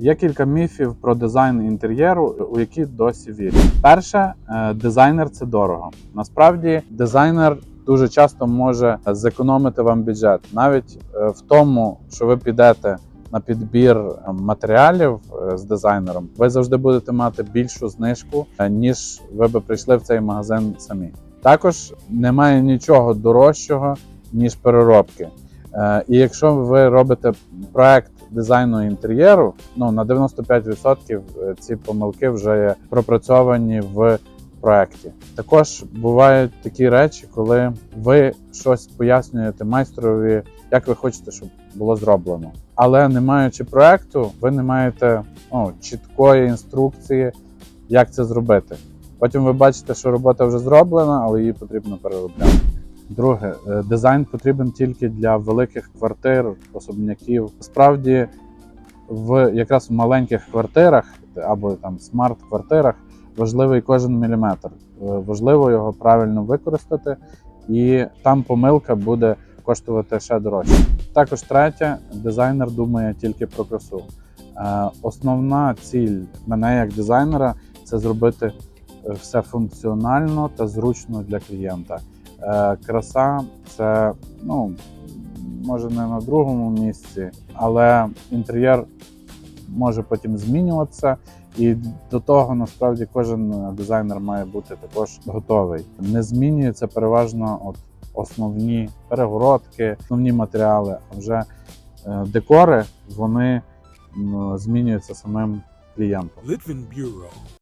Є кілька міфів про дизайн інтер'єру, у які досі вірять. Перше, е, дизайнер це дорого. Насправді, дизайнер дуже часто може зекономити вам бюджет, навіть е, в тому, що ви підете на підбір е, матеріалів з дизайнером, ви завжди будете мати більшу знижку, ніж ви би прийшли в цей магазин самі. Також немає нічого дорожчого ніж переробки. І якщо ви робите проект дизайну інтер'єру, ну на 95% ці помилки вже є пропрацьовані в проекті. Також бувають такі речі, коли ви щось пояснюєте майстрові, як ви хочете, щоб було зроблено. Але не маючи проекту, ви не маєте ну, чіткої інструкції, як це зробити. Потім ви бачите, що робота вже зроблена, але її потрібно переробляти. Друге, е, дизайн потрібен тільки для великих квартир, особняків. Справді, в якраз в маленьких квартирах або там смарт-квартирах важливий кожен міліметр. Е, Важливо його правильно використати, і там помилка буде коштувати ще дорожче. Також третє, дизайнер думає тільки про красу. Е, Основна ціль мене як дизайнера це зробити все функціонально та зручно для клієнта. Е, Краса це ну може не на другому місці, але інтер'єр може потім змінюватися. І до того насправді кожен дизайнер має бути також готовий. Не змінюються переважно от основні перегородки, основні матеріали. А вже е, декори вони змінюються самим клієнтом.